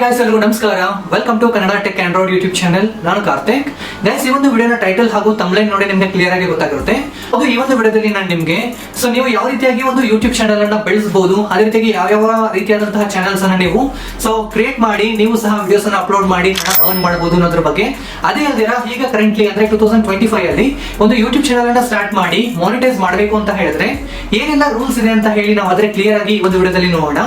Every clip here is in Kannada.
ಗೈಸ್ ಎಲ್ಲರಿಗೂ ನಮಸ್ಕಾರ. Welcome to Kannada tech android YouTube channel ನಾನು ಕಾರ್ತಿಕ್. ಗೈಸ್ ಈ ಒಂದು ವಿಡಿಯೋನ ಟೈಟಲ್ ಹಾಗೂ ತಮ್ಲೈನ್ ನೋಡಿ ನಿಮಗೆ ಕ್ಲಿಯರ್ ಆಗಿ ಗೊತ್ತಾಗಿರುತ್ತೆ. ಅದು ಈ ಒಂದು ವಿಡಿಯೋದಲ್ಲಿ ನಾನು ನಿಮಗೆ ಸೊ ನೀವು ಯಾವ ರೀತಿಯಾಗಿ ಒಂದು ಯೂಟ್ಯೂಬ್ ಚಾನಲ್ ಅನ್ನ ಬೆಳೆಸಬಹುದು ಅದೇ ರೀತಿಯಾಗಿ ಯಾವ ಯಾವ ರೀತಿಯಾದಂತಹ ಚಾನಲ್ಸ್ ಅನ್ನ ನೀವು ಸೊ ಕ್ರಿಯೇಟ್ ಮಾಡಿ, ನೀವು ಸಹ ವಿಡಿಯೋಸ್ ಅನ್ನ ಅಪ್ಲೋಡ್ ಮಾಡಿ, ಹಣ ಅರ್ನ್ ಮಾಡಬಹುದು ಅನ್ನೋದ್ರ ಬಗ್ಗೆ. ಅದೇ ಅಲ್ದಿರ ಈಗ ಕರೆಂಟ್ಲಿ ಅಂದ್ರೆ ಟೂ ತೌಸಂಡ್ ಟ್ವೆಂಟಿ ಫೈವ್ ಅಲ್ಲಿ ಒಂದು ಯೂಟ್ಯೂಬ್ ಚಾನಲ್ ಅನ್ನ ಸ್ಟಾರ್ಟ್ ಮಾಡಿ ಮಾನಿಟೈಸ್ ಮಾಡಬೇಕು ಅಂತ ಹೇಳಿದ್ರೆ ಏನೆಲ್ಲ ರೂಲ್ಸ್ ಇದೆ ಅಂತ ಹೇಳಿ ನಾವು ಅದ್ರ ಕ್ಲಿಯರ್ ಆಗಿ ಈ ಒಂದು ವಿಡಿಯೋದಲ್ಲಿ ನೋಡೋಣ.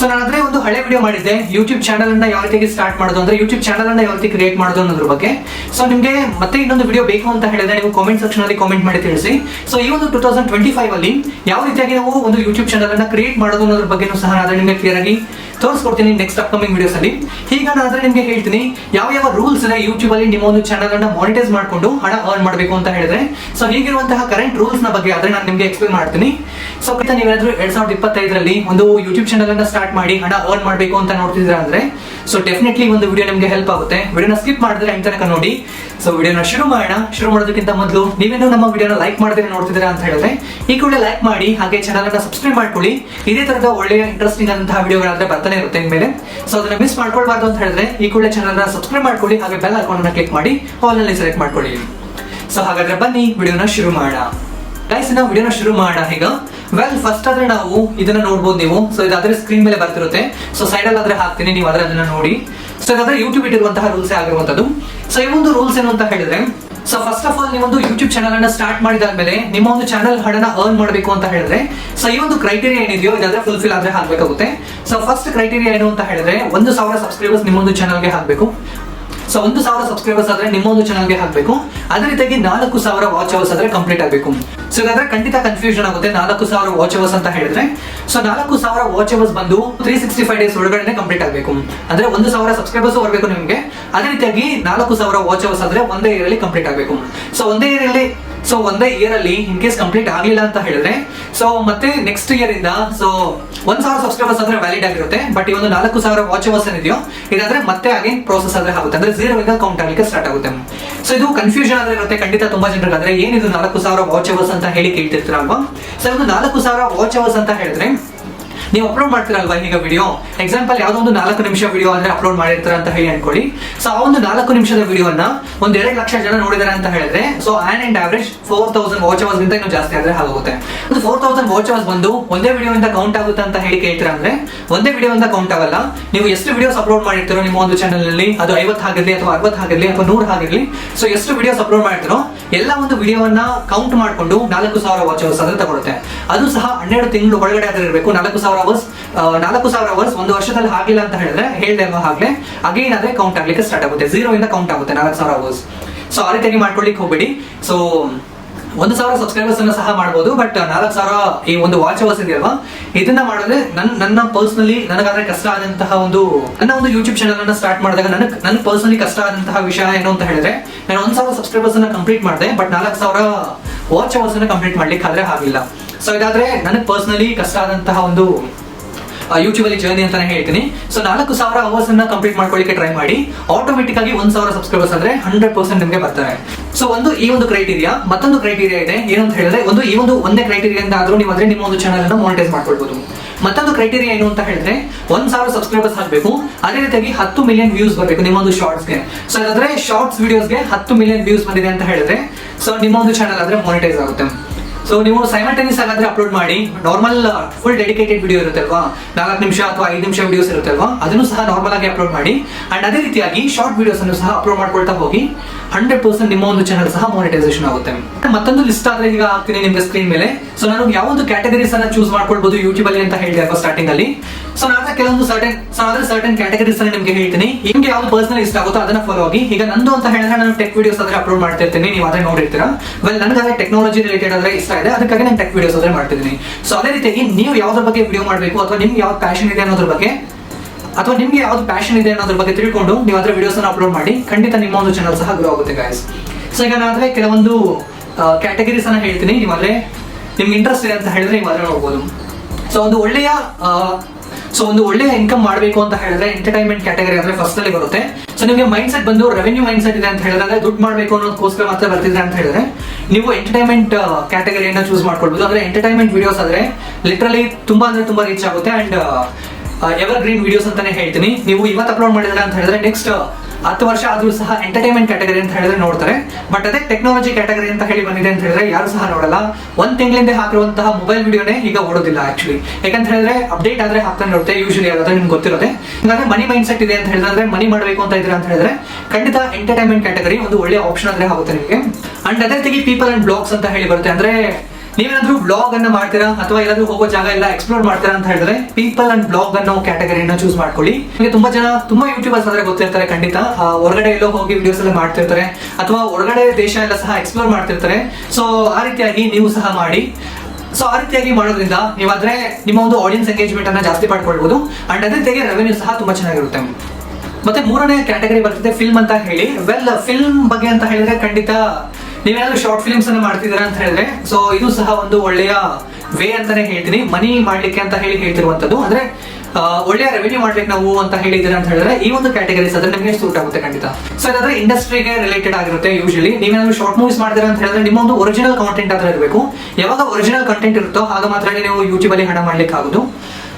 ಸೊ ನಾನು ಅದ್ರೆ ಒಂದು ಹಳೆ ವಿಡಿಯೋ ಮಾಡಿದ್ದೆ. ಯೂಟ್ಯೂಬ್ ಚಾನಲ್ ಅನ್ನ ಯಾವ ರೀತಿ ಸ್ಟಾರ್ಟ್ ಮಾಡೋದು ಅಂದ್ರೆ ಯೂಟ್ಯೂಬ್ ಚಾನಲ್ ಅನ್ನ ಯಾವ ರೀತಿ ಕ್ರಿಯೇಟ್ ಮಾಡೋದು ಅನ್ನೋದ್ರ ಬಗ್ಗೆ. ಸೊ ನಿಮಗೆ ಮತ್ತೆ ಇನ್ನೊಂದು ವಿಡಿಯೋ ಬೇಕು ಅಂತ ಹೇಳಿದ್ರೆ ನೀವು ಕಾಮೆಂಟ್ ಸೆಕ್ಷನ್ ಅಲ್ಲಿ ಕಾಮೆಂಟ್ ಮಾಡಿ ತಿಳಿಸಿ. ಸೊ ಈ ಒಂದು ಟೂ ತೌಸಂಡ್ ಟ್ವೆಂಟಿ ಫೈವ್ ಅಲ್ಲಿ ಯಾವ ರೀತಿಯಾಗಿ ನಾವು ಒಂದು ಯೂಟ್ಯೂಬ್ ಚಾನಲ್ ಅನ್ನ ಕ್ರಿಯೇಟ್ ಮಾಡೋದು ಅನ್ನೋದ್ರ ಬಗ್ಗೆ ಸಹ ನಾನು ನಿಮಗೆ ಕ್ಲಿಯರ್ ಆಗಿ ತೋರಿಸ್ಕೊಡ್ತೀನಿ ನೆಕ್ಸ್ಟ್ ಅಪ್ಕಮಿಂಗ್ ವಿಡಿಯೋಸ್ ಅಲ್ಲಿ. ಈಗ ಅದ್ರ ನಿಮಗೆ ಹೇಳ್ತೀನಿ, ಯಾವ ಯಾವ ರೂಲ್ಸ್ ಇದೆ ಯೂಟ್ಯೂಬ್ ಅಲ್ಲಿ ನಿಮ್ಮ ಒಂದು ಚಾನಲ್ ಅನ್ನ ಮಾನಿಟೈಸ್ ಮಾಡ್ಕೊಂಡು ಹಣ ಅರ್ನ್ ಮಾಡಬೇಕು ಅಂತ ಹೇಳಿದ್ರೆ. ಸೊ ಹೀಗಿರುವಂತಹ ಕರೆಂಟ್ ರೂಲ್ಸ್ನ ಬಗ್ಗೆ ಆದ್ರೆ ನಾನು ನಿಮಗೆ ಎಕ್ಸ್ಪ್ಲೇನ್ ಮಾಡ್ತೀನಿ. ಸೊ ನೀವೇನಾದ್ರೂ ಎರಡ್ ಸಾವಿರದ ಇಪ್ಪತ್ತೈದರಲ್ಲಿ ಒಂದು ಯೂಟ್ಯೂಬ್ ಚಾನಲ್ ಅನ್ನ ಸ್ಟಾರ್ಟ್ ಮಾಡಿ ಹಣ ಅರ್ನ್ ಮಾಡಬೇಕು ಅಂತ ನೋಡ್ತಿದ್ರೆ ಅಂದ್ರೆ ಸೊ ಡೆಫಿನೆಟ್ಲಿ ಒಂದು ವಿಡಿಯೋ ನಿಮಗೆ ಹೆಲ್ಪ್ ಆಗುತ್ತೆ. ವಿಡಿಯೋನ ಸ್ಕಿಪ್ ಮಾಡಿದ್ರೆ ಎಂತ ತನಕ ನೋಡಿ. ಸೊ ವಿಡಿಯೋನ ಶುರು ಮಾಡೋಣ. ಶುರು ಮಾಡೋದಕ್ಕಿಂತ ಮೊದಲು ನೀವೇನು ನಮ್ಮ ವಿಡಿಯೋನ ಲೈಕ್ ಮಾಡಿದ್ರೆ ನೋಡ್ತಿದ್ದೀರಾ ಅಂತ ಹೇಳಿದ್ರೆ, ಈ ಕೂಡ ಲೈಕ್ ಮಾಡಿ, ಹಾಗೆ ಚಾನಲ್ ಅನ್ನ ಸಬ್ಸ್ಕ್ರೈಬ್ ಮಾಡ್ಕೊಳ್ಳಿ. ಇದೇ ತರದ ಒಳ್ಳೆಯ ಇಂಟ್ರೆಸ್ಟಿಂಗ್ ಆದಂತಹ ವಿಡಿಯೋಗಳಾದ್ರೆ ಬರ್ತಾನೆ ಇರುತ್ತೆ ಇನ್ಮೇಲೆ. ಸೊ ಅದನ್ನ ಮಿಸ್ ಮಾಡ್ಕೊಳ್ಬಾರ್ದು ಅಂತ ಹೇಳಿದ್ರೆ, ಈ ಕೂಡಲೇ ಚಾನಲ್ ಅನ್ನ ಸಬ್ಸ್ಕ್ರೈಬ್ ಮಾಡ್ಕೊಳ್ಳಿ, ಹಾಗೆ ಬೆಲ್ ಅನ್ನ ಕ್ಲಿಕ್ ಮಾಡಿ ಆಲ್ನಲ್ಲಿ ಸೆಲೆಕ್ಟ್ ಮಾಡ್ಕೊಳ್ಳಿ. ಸೊ ಹಾಗಾದ್ರೆ ಬನ್ನಿ ವಿಡಿಯೋನ ಶುರು ಮಾಡೋಣ. ಗೈಸ್ ನಾವು ವಿಡಿಯೋನ ಶುರು ಮಾಡೋಣ ಈಗ. ವೆಲ್ ಫಸ್ಟ್ ಆದ್ರೆ ನಾವು ಇದನ್ನ ನೋಡ್ಬೋದು ನೀವು. ಸೊ ಇದಾದ್ರೆ ಸ್ಕ್ರೀನ್ ಮೇಲೆ ಬರ್ತಿರುತ್ತೆ. ಸೊ ಸೈಡ್ ಅಲ್ಲಿ ಆದ್ರೆ ಹಾಕ್ತೀನಿ, ನೀವು ಆದ್ರೆ ಅದನ್ನ ನೋಡಿ. ಸೊ ಇದಾದ್ರೆ ಯೂಟ್ಯೂಬ್ ಇಟ್ಟಿರುವಂತಹ ರೂಲ್ಸ್ ಆಗಿರುವಂತದ್ದು ಸೊ ಈ ಒಂದು ರೂಲ್ಸ್ ಏನು ಅಂತ ಹೇಳಿದ್ರೆ ಸೊ ಫಸ್ಟ್ ಆಫ್ ಆಲ್ ನೀವೊಂದು ಯೂಟ್ಯೂಬ್ ಚಾನಲ್ ಅನ್ನ ಸ್ಟಾರ್ಟ್ ಮಾಡಿದಾದ್ಮೇಲೆ ನಿಮ್ಮ ಒಂದು ಚಾನಲ್ ಹಣನ ಅರ್ನ್ ಮಾಡಬೇಕು ಅಂತ ಹೇಳಿದ್ರೆ ಸೊ ಈ ಒಂದು ಕ್ರೈಟೀರಿಯಾ ಏನಿದೆಯೋ ಇದಾದ್ರೆ ಫುಲ್ಫಿಲ್ ಆದ್ರೆ ಹಾಕ್ಬೇಕಾಗುತ್ತೆ. ಸೊ ಫಸ್ಟ್ ಕ್ರೈಟೀರಿಯಾ ಏನು ಅಂತ ಹೇಳಿದ್ರೆ, ಒಂದು ಸಾವಿರ ಸಬ್ಸ್ಕ್ರೈಬರ್ಸ್ ನಿಮ್ಮೊಂದು ಚಾನಲ್ಗೆ ಹಾಕಬೇಕು. ಸೊ ಒಂದು ಸಾವಿರ ಸಬ್ಸ್ಕ್ರೈಬರ್ಸ್ ಆದ್ರೆ ನಿಮ್ಮ ಒಂದು ಚಾನಲ್ಗೆ ಹಾಕಬೇಕು. ಅದೇ ರೀತಿಯಾಗಿ ನಾಲ್ಕು ಸಾವಿರ ವಾಚ್ ಅವರ್ಸ್ ಆದ್ರೆ ಕಂಪ್ಲೀಟ್ ಆಗಬೇಕು. ಸೊ ಹಾಗಾದ್ರೆ ಖಂಡಿತ ಕನ್ಫ್ಯೂಷನ್ ಆಗುತ್ತೆ. ನಾಲ್ಕು ಸಾವಿರ ವಾಚ್ ಅವರ್ಸ್ ಅಂತ ಹೇಳಿದ್ರೆ. ಸೊ ನಾಲ್ಕು ಸಾವಿರ ವಾಚ್ ಅವರ್ಸ್ ಬಂದು ತ್ರೀ ಸಿಕ್ಸ್ಟಿ ಫೈವ್ ಡೇಸ್ ಒಳಗಡೆ ಕಂಪ್ಲೀಟ್ ಆಗಬೇಕು. ಅಂದ್ರೆ ಒಂದು ಸಾವಿರ ಸಬ್ಸ್ಕ್ರೈಬರ್ಸ್ ಬರಬೇಕು ನಿಮಗೆ. ಅದೇ ರೀತಿಯಾಗಿ ನಾಲ್ಕು ಸಾವಿರ ವಾಚ್ ಅವರ್ಸ್ ಆದ್ರೆ ಒಂದೇ ಇಯರ್ ಅಲ್ಲಿ ಕಂಪ್ಲೀಟ್ ಆಗಬೇಕು. ಸೊ ಒಂದೇ ಇಯರ್ ಅಲ್ಲಿ ಸೊ ಒಂದೇ ಇಯರ್ ಅಲ್ಲಿ ಇನ್ ಕೇಸ್ ಕಂಪ್ಲೀಟ್ ಆಗಲಿಲ್ಲ ಅಂತ ಹೇಳಿದ್ರೆ ಸೊ ಮತ್ತೆ ನೆಕ್ಸ್ಟ್ ಇಯರ್ ಇಂದ ಸೊ ಒಂದ್ ಸಾವಿರ ಸಬ್ಸ್ಕ್ರೈಬರ್ಸ್ ಅಂದ್ರೆ ವ್ಯಾಲಿಡ್ ಆಗಿರುತ್ತೆ ಬಟ್ ಈ ಒಂದು ನಾಲ್ಕು ಸಾವಿರ ವಾಚ್ ಏನಿದೆಯೋ, ಇದಾದ್ರೆ ಮತ್ತೆ ಅಗೇನ್ ಪ್ರೋಸೆಸ್ ಆದ್ರೆ ಆಗುತ್ತೆ. ಅಂದ್ರೆ ಝೀರೋ ಇಂದ ಕೌಂಟ್ ಆಗಲಿಕ್ಕೆ ಸ್ಟಾರ್ಟ್ ಆಗುತ್ತೆ. ಸೊ ಇದು ಕನ್ಫ್ಯೂಷನ್ ಆದ್ರೆ ಇರುತ್ತೆ. ಖಂಡಿತ ತುಂಬಾ ಜನರಿಗೆ ಆದ್ರೆ ಏನಿದು ನಾಲ್ಕು ಸಾವಿರ ವಾಚ್ ಅವರ್ಸ್ ಅಂತ ಹೇಳಿ ಕೇಳ್ತಿರ್ತೀರಲ್ವಾ? ಸೊ ಇದು ನಾಲ್ಕು ಸಾವಿರ ವಾಚ್ ಅವರ್ಸ್ ಅಂತ ಹೇಳಿದ್ರೆ ನೀವು ಅಪ್ಲೋಡ್ ಮಾಡ್ತೀರಲ್ವಾ ಈಗ ವಿಡಿಯೋ ಎಕ್ಸಾಂಪಲ್ ಯಾವ್ದೋ ಒಂದು ನಾಲ್ಕು ನಿಮಿಷ ವಿಡಿಯೋ ಅಂದ್ರೆ ಅಪ್ಲೋಡ್ ಮಾಡಿರ್ತಾರೆ ಅಂತ ಹೇಳಿ ಅನ್ಕೊಳ್ಳಿ. ಸೊ ಆ ಒಂದು ನಾಲ್ಕು ನಿಮಿಷದ ವಿಡಿಯೋನ ಒಂದ್ ಎರಡು ಲಕ್ಷ ಜನ ನೋಡಿದಾರೆ ಅಂತ ಹೇಳಿದ್ರೆ so on and average four thousand watch ಗಿಂತ ಇನ್ನೂ ಜಾಸ್ತಿ ಆದ್ರೆ ಆಗುತ್ತೆ ಅದು ಫೋರ್ ತೌಸಂಡ್ ವಾಚ್ ಅವರ್ಸ್ ಬಂದು ಒಂದೇ ವಿಡಿಯೋ ಇಂದ ಕೌಂಟ್ ಆಗುತ್ತೆ ಅಂತ ಹೇಳಿ ಕೇಳ್ತೀರಾ ಅಂದ್ರೆ, ಒಂದೇ ವಿಡಿಯೋ ಇಂದ ಕೌಂಟ್ ಆಗಲ್ಲ. ನೀವು ಎಷ್ಟು ವಿಡಿಯೋಸ್ ಅಪ್ಲೋಡ್ ಮಾಡಿರ್ತೀರೋ ನಿಮ್ಮ ಒಂದು ಚಾನಲ್ ಅಲ್ಲಿ, ಅದು ಐವತ್ತು ಆಗಿರ್ಲಿ ಅಥವಾ ಅರವತ್ತು ಆಗಿರ್ಲಿ ಅಥವಾ ನೂರು ಆಗಿರ್ಲಿ ಸೊ ಎಷ್ಟು ವಿಡಿಯೋಸ್ ಅಪ್ಲೋಡ್ ಮಾಡ್ತಿರೋ ಎಲ್ಲ ಒಂದು ವಿಡಿಯೋವನ್ನ ಕೌಂಟ್ ಮಾಡಿಕೊಂಡು ನಾಲ್ಕು ಸಾವಿರ ವಾಚ್ ಅವರ್ಸ್ ಆದ್ರೆ ತಗೊಳುತ್ತೆ. ಅದು ಸಹ ಹನ್ನೆರಡು ತಿಂಗಳು ಒಳಗಡೆ ಆದ್ರೆ ಇರಬೇಕು. ನಾಲ್ಕು ಸಾವಿರ ಅವರ್ಸ್ ನಾಲ್ಕು ಸಾವಿರ ಅವರ್ಸ್ ಒಂದು ವರ್ಷದಲ್ಲಿ ಆಗಿಲ್ಲ ಅಂತ ಹೇಳಿದ್ರೆ ಹೇಳ್ದೆ ಅಲ್ವಾ ಆಗ್ಲೇ ಅಗೇನ್ ಅದೇ ಕೌಂಟ್ ಆಗ್ಲಿಕ್ಕೆ ಸ್ಟಾರ್ಟ್ ಆಗುತ್ತೆ. ಜೀರೋ ಇಂದ ಕೌಂಟ್ ಆಗುತ್ತೆ ನಾಲ್ಕು ಸಾವಿರ ಅವರ್ಸ್ ಸೊ ಆ ರೀತಿಯಾಗಿ ಮಾಡ್ಕೊಳ್ಳಿಕ್ಕೆ ಹೋಗ್ಬೇಡಿ. ಸೊ ಒಂದು ಸಾವಿರ ಸಬ್ಸ್ಕ್ರೈಬರ್ಸ್ ಅನ್ನ ಸಹ ಮಾಡಬಹುದು ಬಟ್ ನಾಲ್ಕು ಸಾವಿರ ಈ ಒಂದು ವಾಚ್ ಅವರ್ಸ್ ಇದೆಯಲ್ವಾ ಇದನ್ನ ಮಾಡಿದ್ರೆ ನನ್ನ ನನ್ನ ಪರ್ಸನಲಿ ನನಗಾದ್ರೆ ಕಷ್ಟ ಆದಂತಹ ಒಂದು ನನ್ನ ಒಂದು ಯೂಟ್ಯೂಬ್ ಚಾನಲ್ ಅನ್ನ ಸ್ಟಾರ್ಟ್ ಮಾಡಿದಾಗ ನನಗೆ ನನ್ನ ಪರ್ಸನಲಿ ಕಷ್ಟ ಆದಂತಹ ವಿಷಯ ಏನು ಅಂತ ಹೇಳಿದ್ರೆ, ನಾನು ಒಂದ್ ಸಾವಿರ ಸಬ್ಸ್ಕ್ರೈಬರ್ಸ್ ಅನ್ನ ಕಂಪ್ಲೀಟ್ ಮಾಡಿದೆ ಬಟ್ ನಾಲ್ಕು ಸಾವಿರ ವಾಚ್ ಅವರ್ಸ್ ಅನ್ನ ಕಂಪ್ಲೀಟ್ ಮಾಡ್ಲಿಕ್ಕೆ ಆದ್ರೆ ಆಗಿಲ್ಲ ಸೊ ಇದಾದ್ರೆ ನನಗೆ ಪರ್ಸನಲಿ ಕಷ್ಟ ಆದಂತಹ ಒಂದು ಯೂಟ್ಯೂಬ್ ಅಲ್ಲಿ ಜರ್ನಿ ಅಂತಾನೆ ಹೇಳ್ತೀನಿ. ಸೊ ನಾಲ್ಕು ಸಾವಿರ ಅವರ್ಸ್ ಅನ್ನ ಕಂಪ್ಲೀಟ್ ಮಾಡ್ಕೊಳ್ಳಿಕ್ಕೆ ಟ್ರೈ ಮಾಡಿ. ಆಟೋಮೆಟಿಕ್ ಆಗಿ ಒಂದ್ ಸಾವಿರ ಸಬ್ಸ್ಕ್ರೈಬರ್ಸ್ ಅಂದ್ರೆ ಹಂಡ್ರೆಡ್ ಪರ್ಸೆಂಟ್ ನಿಮಗೆ ಬರ್ತಾರೆ. ಸೊ ಒಂದು ಈ ಒಂದು ಕ್ರೈಟೀರಿಯಾ ಮತ್ತೊಂದು ಕ್ರೈಟೀರಿಯಾ ಇದೆ. ಏನು ಅಂತ ಹೇಳಿದ್ರೆ, ಒಂದು ಈ ಒಂದು ಒಂದೇ ಕ್ರೈಟೀರಿಯಾ ಅಂತ ಆದ್ರೂ ನೀವು ಅಂದ್ರೆ ನಿಮ್ಮ ಒಂದು ಚಾನಲ್ ಅನ್ನ ಮಾನಿಟೈಸ್ ಮಾಡ್ಕೊಳ್ಬಹುದು ಮತ್ತೊಂದು ಕ್ರೈಟೀರಿಯಾ ಏನು ಅಂತ ಹೇಳಿದ್ರೆ, ಒಂದ್ ಸಾವಿರ ಸಬ್ಸ್ಕ್ರೈಬರ್ಸ್ ಆಗಬೇಕು. ಅದೇ ರೀತಿಯಾಗಿ ಹತ್ತು ಮಿಲಿಯನ್ ವ್ಯೂಸ್ ಬರಬೇಕು ನಿಮ್ಮ ಒಂದು ಶಾರ್ಟ್ಸ್ಗೆ ಸೊ ಅದಾದ್ರೆ ಶಾರ್ಟ್ಸ್ ವಿಡಿಯೋಸ್ಗೆ ಹತ್ತು ಮಿಲಿಯನ್ ವ್ಯೂಸ್ ಬಂದಿದೆ ಅಂತ ಹೇಳಿದ್ರೆ ಸೊ ನಿಮ್ಮ ಒಂದು ಚಾನಲ್ ಆದ್ರೆ ಮಾನಿಟೈಸ್ ಆಗುತ್ತೆ. ಸೊ ನೀವು ಸೈಮಲ್ಟೇನಿಯಸ್ ಆಗಾದ್ರೆ ಅಪ್ಲೋಡ್ ಮಾಡಿ. ನಾರ್ಮಲ್ ಫುಲ್ ಡೆಡಿಕೇಟೆಡ್ ವಿಡಿಯೋ ಇರುತ್ತಲ್ವಾ? ನಾಲ್ಕು ನಿಮಿಷ ಅಥವಾ ಐದು ನಿಮಿಷ ವಿಡಿಯೋಸ್ ಇರುತ್ತಲ್ವಾ? ಅದನ್ನು ಸಹ ನಾರ್ಮಲ್ ಆಗಿ ಅಪ್ಲೋಡ್ ಮಾಡಿ. ಅಂಡ್ ಅದೇ ರೀತಿಯಾಗಿ ಶಾರ್ಟ್ ವಿಡಿಯೋಸ್ ಅನ್ನು ಸಹ ಅಪ್ಲೋಡ್ ಮಾಡ್ಕೊಳ್ತಾ ಹೋಗಿ ಹಂಡ್ರೆಡ್ ಪರ್ಸೆಂಟ್ ನಿಮ್ಮ ಒಂದು ಚಾನಲ್ ಸಹ ಮಾನಿಟೈಸೇಷನ್ ಆಗುತ್ತೆ. ಮತ್ತೊಂದು ಲಿಸ್ಟ್ ಆದ್ರೆ ಈಗ ಹಾಕ್ತೀನಿ ನಿಮ್ಗೆ ಸ್ಕ್ರೀನ್ ಮೇಲೆ. ಸೊ ನಾನು ಯಾವ ಒಂದು ಕ್ಯಾಟಗರೀಸ್ ಅನ್ನ ಚೂಸ್ ಮಾಡ್ಕೊಳ್ಬಹುದು ಯೂಟ್ಯೂಬ್ ಅಲ್ಲಿ ಅಂತ ಹೇಳಿದೆ ಅಲ್ವಾ ಸ್ಟಾರ್ಟಿಂಗ್ ಅಲ್ಲಿ. ಸೊ ನಾನು ಕೆಲವೊಂದು ಸರ್ಟನ್ ಸೊ ಆದ್ರೆ ಸರ್ಟನ್ ಕ್ಯಾಟಗರೀಸ್ ಅಲ್ಲಿ ನಿಮ್ಗೆ ಹೇಳ್ತೀನಿ. ನಿಮ್ಗೆ ಯಾವ್ದು ಪರ್ಸನಲ್ ಇಷ್ಟ ಆಗುತ್ತೋ ಅದನ್ನ ಫಾಲೋ ಆಗಿ. ಈಗ ನಂದು ಅಂತ ಹೇಳಿದ್ರೆ ನಾನು ಟೆಕ್ ವಿಡಿಯೋಸ್ ಆದ್ರೆ ಅಪ್ಲೋಡ್ ಮಾಡ್ತಿರ್ತೀನಿ. ನೀವು ಅದೇ ನೋಡಿರ್ತೀರಾ. ವೆಲ್ ನನಗೆ ಟೆಕ್ನಾಲಜಿ ರಿಲೇಟೆಡ್ ಆದ್ರೆ ಇಷ್ಟ ಇದೆ. ಅದಕ್ಕಾಗಿ ನಾನು ಟೆಕ್ ವಿಡಿಯೋಸ್ ಆದ್ರೆ ಮಾಡ್ತಿದ್ದೀನಿ. ಸೊ ಅದೇ ರೀತಿಯಾಗಿ ನೀವು ಯಾವ್ದ್ರ ಬಗ್ಗೆ ವಿಡಿಯೋ ಮಾಡಬೇಕು ಅಥವಾ ನಿಮ್ಗೆ ಯಾವ್ದು ಪ್ಯಾಷನ್ ಇದೆ ಅನ್ನೋದ್ರ ಬಗ್ಗೆ, ಅಥವಾ ನಿಮ್ಗೆ ಯಾವ್ದು ಪ್ಯಾಷನ್ ಇದೆ ಅನ್ನೋದ್ರ ಬಗ್ಗೆ ತಿಳ್ಕೊಂಡು ನೀವು ಅದ್ರ ವಿಡಿಯೋಸ್ ಅಪ್ಲೋಡ್ ಮಾಡಿ, ಖಂಡಿತ ನಿಮ್ಮ ಒಂದು ಚಾನಲ್ ಸಹ ಗ್ರೋ ಆಗುತ್ತೆ ಗಾಯ್ಸ್ ಸೊ ಈಗ ನಾನು ಕೆಲವೊಂದು ಕ್ಯಾಟಗರೀಸ್ ಅನ್ನ ಹೇಳ್ತೀನಿ. ನೀವು ನಿಮ್ಗೆ ಇಂಟ್ರೆಸ್ಟ್ ಇದೆ ಅಂತ ಹೇಳಿದ್ರೆ ನೀವು ಅದ್ರ ನೋಡ್ಬೋದು. ಸೊ ಒಂದು ಒಳ್ಳೆಯ ಸೊ ಒಂದು ಒಳ್ಳೆ ಇನ್ಕಮ್ ಮಾಡಬೇಕು ಅಂತ ಹೇಳಿದ್ರೆ ಎಂಟರ್ಟೈನ್ಮೆಂಟ್ ಕ್ಯಾಟಗರಿ ಅಂದ್ರೆ ಫಸ್ಟ್ ಅಲ್ಲಿ ಬರುತ್ತೆ. ಸೊ ನಿಮಗೆ ಮೈಂಡ್ ಸೆಟ್ ಬಂದು ರೆವೆನ್ಯೂ ಮೈಂಡ್ ಸೆಟ್ ಇದೆ ಅಂತ ಹೇಳಿದ್ರೆ ದುಡ್ಡು ಮಾಡಬೇಕು ಅನ್ನೋದಕ್ಕೋಸ್ಕರ ಮಾತ್ರ ಬರ್ತಿದ್ರೆ ಅಂತ ಹೇಳಿದ್ರೆ ನೀವು ಎಂಟರ್ಟೈನ್ಮೆಂಟ್ ಕ್ಯಾಟಗರಿಯನ್ನ ಚೂಸ್ ಮಾಡ್ಕೊಳ್ಬೋದು. ಅಂದ್ರೆ ಎಂಟರ್ಟೈನ್ಮೆಂಟ್ ವಿಡಿಯೋಸ್ ಆದ್ರೆ ಲಿಟ್ರಲಿ ತುಂಬಾ ಅಂದ್ರೆ ತುಂಬಾ ರೀಚ್ ಆಗುತ್ತೆ. ಅಂಡ್ ಎವರ್ ಗ್ರೀನ್ ವಿಡಿಯೋಸ್ ಅಂತಾನೆ ಹೇಳ್ತೀನಿ. ನೀವು ಇವತ್ತು ಅಪ್ಲೋಡ್ ಮಾಡಿದ್ರೆ ಅಂತ ಹೇಳಿದ್ರೆ ನೆಕ್ಸ್ಟ್ ಹತ್ತು ವರ್ಷ ಆದರೂ ಸಹ ಎಂಟರ್ಟೈನ್ಮೆಂಟ್ ಕ್ಯಾಟಗರಿ ಅಂತ ಹೇಳಿದ್ರೆ ನೋಡ್ತಾರೆ. ಬಟ್ ಅದೇ ಟೆಕ್ನಾಲಜಿ ಕ್ಯಾಟಗರಿ ಅಂತ ಹೇಳಿ ಬಂದಿದೆ ಅಂತ ಹೇಳಿದ್ರೆ ಯಾರು ಸಹ ನೋಡಲ್ಲ. ಒಂದ್ ತಿಂಗಳಿಂದ ಹಾಕಿರುವಂತಹ ಮೊಬೈಲ್ ವಿಡಿಯೋನೇ ಈಗ ಓಡೋದಿಲ್ಲ ಆಕ್ಚುಲಿ ಯಾಕಂತ ಹೇಳಿದ್ರೆ ಅಪ್ಡೇಟ್ ಆದ್ರೆ ಹಾಕ್ತಾನೆ ಇರುತ್ತೆ ಯೂಶಲಿ ಅದು ನಿಮ್ಗೆ ಗೊತ್ತಿರುತ್ತೆ ಹಾಗಾದ್ರೆ ಮನಿ ಮೈಂಡ್ ಸೆಟ್ ಇದೆ ಅಂತ ಹೇಳಿದ್ರೆ ಮನಿ ಮಾಡಬೇಕು ಅಂತ ಇದ್ರೆ ಅಂತ ಹೇಳಿದ್ರೆ ಖಂಡಿತ ಎಂಟರ್ಟೈನ್ಮೆಂಟ್ ಕ್ಯಾಟಗರಿ ಒಂದು ಒಳ್ಳೆ ಆಪ್ಷನ್ ಅಂದ್ರೆ ಆಗುತ್ತೆ ನಿಮಗೆ. ಅಂಡ್ ಅದೇ ತೆಗಿ ಪೀಪಲ್ ಅಂಡ್ ಬ್ಲಾಗ್ಸ್ ಅಂತ ಹೇಳಿ ಬರುತ್ತೆ. ಅಂದ್ರೆ ನೀವೇನಾದ್ರೂ ಬ್ಲಾಗ್ ಅನ್ನ ಮಾಡ್ತೀರಾ ಅಥವಾ ಎಲ್ಲಾದ್ರೂ ಹೋಗೋ ಜಾಗ ಎಲ್ಲ ಎಕ್ಸ್ಪ್ಲೋರ್ ಮಾಡ್ತೀರಾ ಅಂತ ಹೇಳಿದ್ರೆ ಪೀಪಲ್ ಅಂಡ್ ಬ್ಲಾಗ್ ಅನ್ನೋ ಕ್ಯಾಟಗರಿಯನ್ನ ಚೂಸ್ ಮಾಡ್ಕೊಳ್ಳಿ. ನಿಮಗೆ ತುಂಬಾ ಜನ, ತುಂಬಾ ಯೂಟ್ಯೂಬರ್ಸ್ ಅಂದ್ರೆ ಗೊತ್ತಿರ್ತಾರೆ ಖಂಡಿತ. ಹೊರಗಡೆ ಎಲ್ಲೋ ಹೋಗಿ ವಿಡಿಯೋಸ್ ಎಲ್ಲ ಮಾಡ್ತಿರ್ತಾರೆ ಅಥವಾ ಹೊರಗಡೆ ದೇಶ ಎಲ್ಲ ಸಹ ಎಕ್ಸ್ಪ್ಲೋರ್ ಮಾಡ್ತಿರ್ತಾರೆ. ಸೊ ಆ ರೀತಿಯಾಗಿ ನೀವು ಸಹ ಮಾಡಿ. ಸೊ ಆ ರೀತಿಯಾಗಿ ಮಾಡೋದ್ರಿಂದ ನೀವಾದ್ರೆ ನಿಮ್ಮ ಒಂದು ಆಡಿಯನ್ಸ್ ಎಂಗೇಜ್ಮೆಂಟ್ ಅನ್ನ ಜಾಸ್ತಿ ಮಾಡ್ಕೊಳ್ಬಹುದು ಅಂಡ್ ಅದೇ ತೆಗೆ ರೆವೆನ್ಯೂ ಸಹ ತುಂಬಾ ಚೆನ್ನಾಗಿರುತ್ತೆ. ಮತ್ತೆ ಮೂರನೇ ಕ್ಯಾಟಗರಿ ಬರ್ತಿದೆ ಫಿಲ್ಮ್ ಅಂತ ಹೇಳಿ. ವೆಲ್ ಫಿಲ್ಮ್ ಬಗ್ಗೆ ಅಂತ ಹೇಳಿದ್ರೆ ಖಂಡಿತ ನೀವೇನಾದ್ರೂ ಶಾರ್ಟ್ ಫಿಲ್ಮ್ಸ್ ಅನ್ನು ಮಾಡ್ತಿದ್ದೀರಾ ಅಂತ ಹೇಳಿದ್ರೆ ಸೊ ಇದು ಸಹ ಒಂದು ಒಳ್ಳೆಯ ವೇ ಅಂತಾನೆ ಹೇಳ್ತೀನಿ. ಮನಿ ಮಾಡ್ಲಿಕ್ಕೆ ಅಂತ ಹೇಳಿ ಹೇಳ್ತಿರುವಂತದ್ದು ಅಂದ್ರೆ ಒಳ್ಳೆಯ ರೆವಿನ್ಯೂ ಮಾಡ್ಬೇಕು ನಾವು ಅಂತ ಹೇಳಿದ್ದೀರಾ ಅಂತ ಹೇಳಿದ್ರೆ, ಈ ಒಂದು ಕ್ಯಾಟಗರೀಸ್ ಅದ್ರ ನಿಮಗೆ ಸೂಟ್ ಆಗುತ್ತೆ ಖಂಡಿತ. ಸೊ ಇದಾದ್ರೆ ಇಂಡಸ್ಟ್ರಿಗೆ ರಿಲೇಟೆಡ್ ಆಗಿರುತ್ತೆ ಯೂಶಲಿ ನೀವೇನಾದ್ರು ಶಾರ್ಟ್ ಮೂವೀಸ್ ಮಾಡ್ತೀರಾ ಅಂತ ಹೇಳಿದ್ರೆ, ನಿಮ್ಮ ಒಂದು ಒರಿಜಿನಲ್ ಕಾಂಟೆಂಟ್ ಆದ್ರೆ ಇರಬೇಕು. ಯಾವಾಗ ಒರಿಜಿನಲ್ ಕಂಟೆಂಟ್ ಇರುತ್ತೋ, ಆಗ ಮಾತ್ರ ನೀವು ಯೂಟ್ಯೂಬ್ ಅಲ್ಲಿ ಹಣ ಮಾಡ್ಲಿಕ್ಕೆ ಆಗೋದು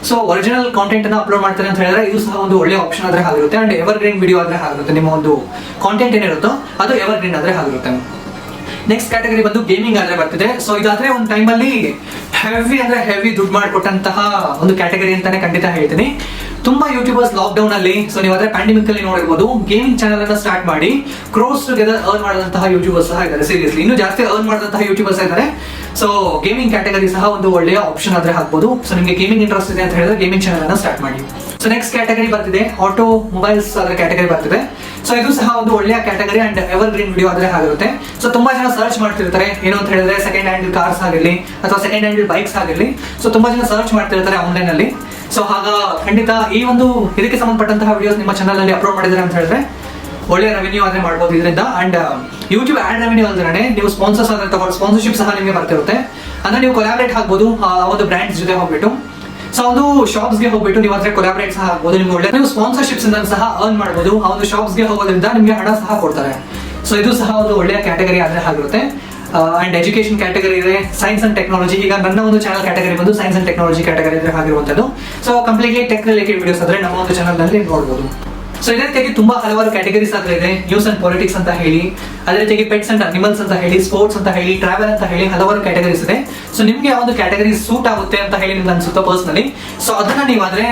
ಸೊ ಒರಿಜಿನಲ್ ಕಾಂಟೆಂಟ್ ಅನ್ನ ಅಪ್ಲೋಡ್ ಮಾಡ್ತಾರೆ ಅಂತ ಹೇಳಿದ್ರೆ, ಇದು ಸಹ ಒಂದು ಒಳ್ಳೆ ಆಪ್ಷನ್ ಆದ್ರೆ ಆಗಿರುತ್ತೆ ಅಂಡ್ ಎವರ್ ಗ್ರೀನ್ ವಿಡಿಯೋ ಆದ್ರೆ ಆಗಿರುತ್ತೆ ನಿಮ್ಮ ಒಂದು ಕಾಂಟೆಂಟ್ ಏನಿರುತ್ತೋ, ಅದು ಎವರ್ ಗ್ರೀನ್ ಆದ್ರೆ ಆಗಿರುತ್ತೆ ನೆಕ್ಸ್ಟ್ ಕ್ಯಾಟಗರಿ ಬಂದು ಗೇಮಿಂಗ್ ಆದ್ರೆ ಬರ್ತಿದೆ. ಸೊ ಇದಾದ್ರೆ ಒಂದು ಟೈಮಲ್ಲಿ ಹೆವಿ ಅಂದ್ರೆ ಹೆವಿ ದುಡ್ಡು ಮಾಡಿಕೊಟ್ಟಂತಹ ಒಂದು ಕ್ಯಾಟಗರಿ ಅಂತಾನೆ ಖಂಡಿತ ಹೇಳ್ತೀನಿ. ತುಂಬಾ ಯೂಟ್ಯೂಬರ್ಸ್ ಲಾಕ್ ಡೌನ್ ಅಲ್ಲಿ ಸೊ ನೀವು ಅದ್ರ ಪ್ಯಾಂಡಮಿಕ್ ಅಲ್ಲಿ ನೋಡಿರ್ಬೋದು ಗೇಮಿಂಗ್ ಚಾನಲ್ ಅನ್ನ ಸ್ಟಾರ್ಟ್ ಮಾಡಿ ಕ್ರೋಸ್ ಟುಗೆದರ್ ಅರ್ನ್ ಮಾಡಿದಂತಹ ಯೂಟ್ಯೂಬರ್ಸ್ ಸಹ ಇದ್ದಾರೆ. ಸೀರಿಯಸ್ಲಿ ಇನ್ನು ಜಾಸ್ತಿ ಅರ್ನ್ ಮಾಡಿದಂತಹ ಯೂಟ್ಯೂಬರ್ಸ್ ಇದ್ದಾರೆ. ಸೊ ಗೇಮಿಂಗ್ ಕ್ಯಾಟಗರಿ ಸಹ ಒಂದು ಒಳ್ಳೆಯ ಆಪ್ಷನ್ ಆದ್ರೆ ಹಾಕ್ಬೋದು ಸೊ ನಿಮಗೆ ಗೇಮಿಂಗ್ ಇಂಟ್ರೆಸ್ಟ್ ಇದೆ ಅಂತ ಹೇಳಿದ್ರೆ ಗೇಮಿಂಗ್ ಚಾನಲ್ ಅನ್ನ ಸ್ಟಾರ್ಟ್ ಮಾಡಿ. ಸೊ ನೆಕ್ಸ್ಟ್ ಕ್ಯಾಟಗರಿ ಬರ್ತಿದೆ ಆಟೋ ಮೊಬೈಲ್ಸ್ ಅದರ ಕ್ಯಾಟಗರಿ ಬರ್ತಿದೆ. ಸೊ ಇದು ಸಹ ಒಂದು ಒಳ್ಳೆಯ category and evergreen video ಆದ್ರೆ ಆಗಿರುತ್ತೆ ಸೊ ತುಂಬಾ ಜನ ಸರ್ಚ್ ಮಾಡ್ತಿರ್ತಾರೆ. ಏನು ಅಂತ ಹೇಳಿದ್ರೆ ಸೆಕೆಂಡ್ ಹ್ಯಾಂಡ್ ಕಾರ್ಸ್ ಆಗಿರಲಿ ಅಥವಾ ಸೆಕೆಂಡ್ ಹ್ಯಾಂಡ್ ಬೈಕ್ಸ್ ಆಗಿರಲಿ. ಸೊ ತುಂಬಾ ಜನ ಸರ್ಚ್ ಮಾಡ್ತಿರ್ತಾರೆ ಆನ್ಲೈನ್ ಅಲ್ಲಿ. ಸೊ ಹಾಗ ಖಂಡಿತ ಈ ಒಂದು ಇದಕ್ಕೆ ಸಂಬಂಧಪಟ್ಟಂತಹ ವಿಡಿಯೋಸ್ ನಿಮ್ಮ ಚಾನಲ್ ಅಲ್ಲಿ ಅಪ್ಲೋಡ್ ಮಾಡಿದ್ರೆ ಅಂತ ಹೇಳಿದ್ರೆ ಒಳ್ಳೆ ರೆವೆನ್ಯೂ ಆದ್ರೆ ಮಾಡ್ಬೋದು ಇದರಿಂದ. ಅಂಡ್ ಯೂಟ್ಯೂಬ್ ಆಡ್ ರೆವೆನ್ಯೂ ಅಂದ್ರೆ ನೀವು ಸ್ಪಾನ್ಸರ್ಸ್ ಆದ್ರೆ ತಗೊಂಡು ಸ್ಪಾನ್ಸರ್ಶಿಪ್ ಸಹ ನಿಮಗೆ ಬರ್ತಿರುತ್ತೆ. ಅಂದ್ರೆ ನೀವು ಕೊಲಾಬ್ರೇಟ್ ಆಗ್ಬೋದು, ಆ ಒಂದು ಬ್ರ್ಯಾಂಡ್ಸ್ ಜೊತೆ ಹೋಗ್ಬಿಟ್ಟು. ಸೊ ಶಾಪ್ಸ್ಗೆ ಹೋಗ್ಬಿಟ್ಟು ನೀವು ಹತ್ರ ಕೊಲಾಬ್ರೇಟ್ ಸಹ ಆಗ್ಬೋದು, ನಿಮ್ಗೆ ಒಳ್ಳೆ ನೀವು ಸ್ಪಾನ್ಸರ್ಶಿಪ್ಸ್ ಇಂದ ಸಹ ಅರ್ನ್ ಮಾಡಬಹುದು ಆ ಒಂದು ಶಾಪ್ಸ್ಗೆ ಹೋಗೋದ್ರಿಂದ ನಿಮಗೆ ಹಣ ಸಹ ಕೊಡ್ತಾರೆ. ಸೊ ಇದು ಸಹ ಒಂದು ಒಳ್ಳೆಯ ಕ್ಯಾಟಗರಿ ಆದ್ರೆ ಆಗಿರುತ್ತೆ. ಅಂಡ್ ಎಜುಕೇಶನ್ ಕ್ಯಾಟಗರಿ ಇದೆ ಸೈನ್ಸ್ ಅಂಡ್ ಟೆಕ್ನಾಲಜಿ ಈಗ ನನ್ನ ಒಂದು ಚಾನಲ್ ಕ್ಯಾಟಗರಿ ಬಂದು ಸೈನ್ಸ್ ಅಂಡ್ ಟೆಕ್ನಾಲಜಿ ಕ್ಯಾಟಗರಿ ಆಗಿರುವಂತದ್ದು so completely tech related videos ಆದ್ರೆ ನಮ್ಮ ಒಂದು ಚಾನಲ್ನಲ್ಲಿ ನೋಡಬಹುದು ಸೊ ಇದೇ ರೀತಿಯಾಗಿ ತುಂಬಾ ಹಲವಾರು ಕ್ಯಾಟಗರೀಸ್ ಆದ್ರೆ ಇದೆ. ನ್ಯೂಸ್ ಅಂಡ್ ಪಾಲಿಟಿಕ್ಸ್ ಅಂತ ಹೇಳಿ ಅದೇ ರೀತಿಯಾಗಿ ಪೆಟ್ಸ್ ಅಂಡ್ ಅನಿಮಲ್ಸ್ ಅಂತ ಹೇಳಿ ಸ್ಪೋರ್ಟ್ಸ್ ಅಂತ ಹೇಳಿ ಟ್ರಾವೆಲ್ ಅಂತ ಹೇಳಿ ಹಲವಾರು ಕ್ಯಾಟಗರೀಸ್ ಇದೆ. ಸೊ ನಿಮ್ಗೆ ಯಾವ್ದು ಕ್ಯಾಟಗರಿ ಸೂಟ್ ಆಗುತ್ತೆ ಅಂತ ಹೇಳಿ ನಿಮ್ಗೆ ಅನ್ಸುತ್ತೆ ಪರ್ಸನಲಿ ಸೊ ಅದನ್ನ ಆದ್ರೆ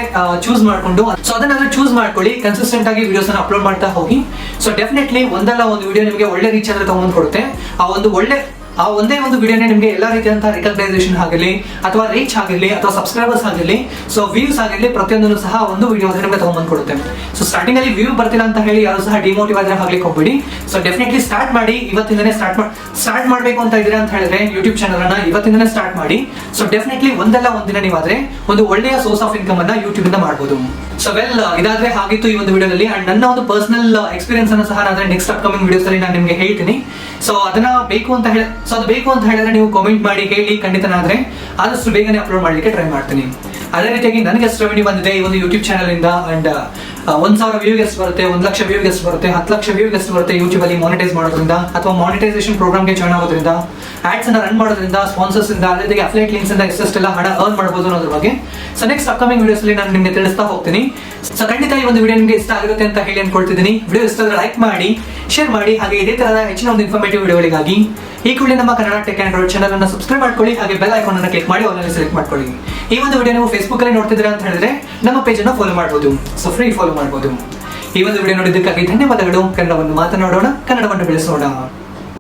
ಚೂಸ್ ಮಾಡ್ಕೊಂಡು ಸೊ ಅದನ್ನ ಚೂಸ್ ಮಾಡ್ಕೊಳ್ಳಿ ಕನ್ಸಿಸ್ಟೆಂಟ್ ಆಗಿ ವಿಡಿಯೋಸ್ ಅಪ್ಲೋಡ್ ಮಾಡ್ತಾ ಹೋಗಿ. ಸೊ ಡೆಫಿನೆಟ್ಲಿ ಒಂದಲ್ಲ ಒಂದು ವಿಡಿಯೋ ನಿಮಗೆ ಒಳ್ಳೆ ರೀಚ್ ಆದ್ರೆ ತಗೊಂಡ್ ಕೊಡುತ್ತೆ. ಆ ಒಂದು ಒಳ್ಳೆ ಆ ಒಂದೇ ಒಂದು ವಿಡಿಯೋನೇ ನಿಮಗೆ ಎಲ್ಲ ರೀತಿಯಂತಹ ರಿಕಗ್ನೈಸೇಷನ್ ಆಗಿರಲಿ ಅಥವಾ ರೀಚ್ ಆಗಿರಲಿ ಅಥವಾ ಸಬ್ಸ್ಕ್ರೈಬರ್ಸ್ ಆಗಿರಲಿ ಸೊ ವ್ಯೂಸ್ ಆಗಿರಲಿ, ಪ್ರತಿಯೊಂದನ್ನು ಸಹ ಒಂದು ವಿಡಿಯೋ ನಿಮಗೆ ತಗೊಂಡ್ಬಂದು ಕೊಡುತ್ತೆ ಸೊ ಸ್ಟಾರ್ಟಿಂಗ್ ಅಲ್ಲಿ ವ್ಯೂ ಬರ್ತಿಲ್ಲ ಅಂತ ಹೇಳಿ ಯಾರು ಸಹ ಡಿಮೋಟಿವ್ ಆದ್ರೆ ಆಗ್ಲಿಕ್ಕೆ ಹೋಗ್ಬೇಡಿ. ಸೊ ಡೆಫಿನೆಟ್ಲಿ ಸ್ಟಾರ್ಟ್ ಮಾಡಿ, ಇವತ್ತಿಂದನೇ ಸ್ಟಾರ್ಟ್ ಮಾಡಿ ಸ್ಟಾರ್ಟ್ ಮಾಡಬೇಕು ಅಂತ ಇದ್ರೆ ಅಂತ ಹೇಳಿದ್ರೆ ಯೂಟ್ಯೂಬ್ ಚಾನಲ್ ಅನ್ನ ಇವತ್ತಿಂದನೇ ಸ್ಟಾರ್ಟ್ ಮಾಡಿ. ಸೊ ಡೆಫಿನೆಟ್ಲಿ ಒಂದಲ್ಲ ಒಂದಿನ ನೀವಾದ್ರೆ ಒಂದು ಒಳ್ಳೆಯ ಸೋರ್ಸ್ ಆಫ್ ಇನ್ಕಮ್ ಅನ್ನ ಯೂಟ್ಯೂಬ್ ಇಂದ ಮಾಡಬಹುದು ಸೊ ವೆಲ್ ಇದಾದ್ರೆ ಆಗಿತ್ತು ಈ ಒಂದು ವಿಡಿಯೋದಲ್ಲಿ. ಅಂಡ್ ನನ್ನ ಒಂದು ಪರ್ಸನಲ್ ಎಕ್ಸ್ಪೀರಿಯನ್ಸ್ ಅನ್ನು ಸಹ ನಾನು ನೆಕ್ಸ್ಟ್ ಅಪ್ಕಮಿಂಗ್ ವಿಡಿಯೋಸ್ ಅಲ್ಲಿ ನಾನು ನಿಮಗೆ ಹೇಳ್ತೀನಿ. ಸೊ ಅದನ್ನ ಬೇಕು ಅಂತ ಹೇಳಿ ಸೊ ಅದು ಬೇಕು ಅಂತ ಹೇಳಿದ್ರೆ ನೀವು ಕಾಮೆಂಟ್ ಮಾಡಿ, ಹೇಳಿ, ಖಂಡಿತನಾದ್ರೆ ಆದಷ್ಟು ಬೇಗನೆ ಅಪ್ಲೋಡ್ ಮಾಡ್ಲಿಕ್ಕೆ ಟ್ರೈ ಮಾಡ್ತೀನಿ. ಅದೇ ರೀತಿಯಾಗಿ ನನಗೆ ಎಷ್ಟು ಬಂದಿದೆ ಈ ಒಂದು ಯೂಟ್ಯೂಬ್ ಚಾನಲ್ ಇಂದ. ಅಂಡ್ ಒಂದ್ ಸಾವಿರ ವ್ಯೂ ಗೆಸ್ಟ್ ಬರುತ್ತೆ, ಒಂದು ಲಕ್ಷ ವ್ಯೂ ಗೆಸ್ಟ್ ಬರುತ್ತೆ, ಹತ್ತು ಲಕ್ಷ ವ್ಯೂ ಗೆಸ್ಟ್ ಬರುತ್ತೆ ಯೂಟ್ಯೂಬ್ ಅಲ್ಲಿ ಮಾನಿಟೈಸ್ ಮಾಡೋದ್ರಿಂದ ಅಥವಾ ಮಾನಿಟೈಸೇಷನ್ ಪ್ರೋಗ್ರಾಮ್ಗೆ ಜಾಯ್ನ್ ಆಗೋದ್ರಿಂದ ಆಡ್ಸ್ ಅನ್ನ ರನ್ ಮಾಡೋದ್ರಿಂದ ಸ್ಪಾನ್ಸರ್ಸ್ ಇಂದ ರೀತಿ ಅಫ್ಲೇಟ್ ಇಂದ ಎಷ್ಟೆಲ್ಲ ಹಣ ಅರ್ನ್ ಮಾಡಬಹುದು ಅನ್ನೋದ್ರ ಬಗ್ಗೆ. ಸೊ ನೆಕ್ಸ್ಟ್ ಅಪ್ಕಮಿಂಗ್ ವಿಡಿಯೋಸ್ ಅಲ್ಲಿ ನಾನು ನಿಮಗೆ ತಿಳಿಸ್ತಾ ಹೋಗ್ತೀನಿ. ಸೊ ಖಂಡಿತ ಈ ಒಂದು ವಿಡಿಯೋ ನಿಮಗೆ ಇಷ್ಟ ಆಗುತ್ತೆ ಅಂತ ಹೇಳಿ ಅನ್ಕೊಳ್ತಿದ್ದೀನಿ. ವಿಡಿಯೋ ಇಷ್ಟ ಲೈಕ್ ಮಾಡಿ ಶೇರ್ ಮಾಡಿ, ಹಾಗೆ ಇದೇ ತರಹದ ಹೆಚ್ಚಿನ ಒಂದು ಇನ್ಫಾರ್ಮೇಟಿವ್ ವಿಡಿಯೋಗಳಿಗಾಗಿ ಈ ಕೂಡಲೇ ನಮ್ಮ ಕನ್ನಡ ಟೆಕ್ ಆಂಡ್ರಾಯ್ಡ್ ಚಾನಲ್ ಅನ್ನು ಸಬ್ಸ್ಕ್ರೈಬ್ ಮಾಡ್ಕೊಳ್ಳಿ, ಹಾಗೆ ಬೆಲ್ ಐಕಾನ್ ಅನ್ನು ಕ್ಲಿಕ್ ಮಾಡಿ ಅವರಲ್ಲಿ ಸೆಲೆಕ್ಟ್ ಮಾಡ್ಕೊಳ್ಳಿ. ಈ ಒಂದು ವಿಡಿಯೋ ನೀವು ಫೇಸ್ಬುಕ್ ಅಲ್ಲಿ ನೋಡ್ತಿದ್ದೀರಾ ಅಂತ ಹೇಳಿದ್ರೆ ನಮ್ಮ ಪೇಜ್ ಅನ್ನು ಫಾಲೋ ಮಾಡಬಹುದು ಸೊ ಫ್ರೀ ಫಾಲೋ ಮಾಡಬಹುದು ಈ ಒಂದು ವಿಡಿಯೋ ನೋಡಿದ್ದಕ್ಕಾಗಿ ಧನ್ಯವಾದಗಳು. ಕನ್ನಡವನ್ನು ಮಾತನಾಡೋಣ. ಕನ್ನಡವನ್ನು ಬೆಳೆಸೋಣ.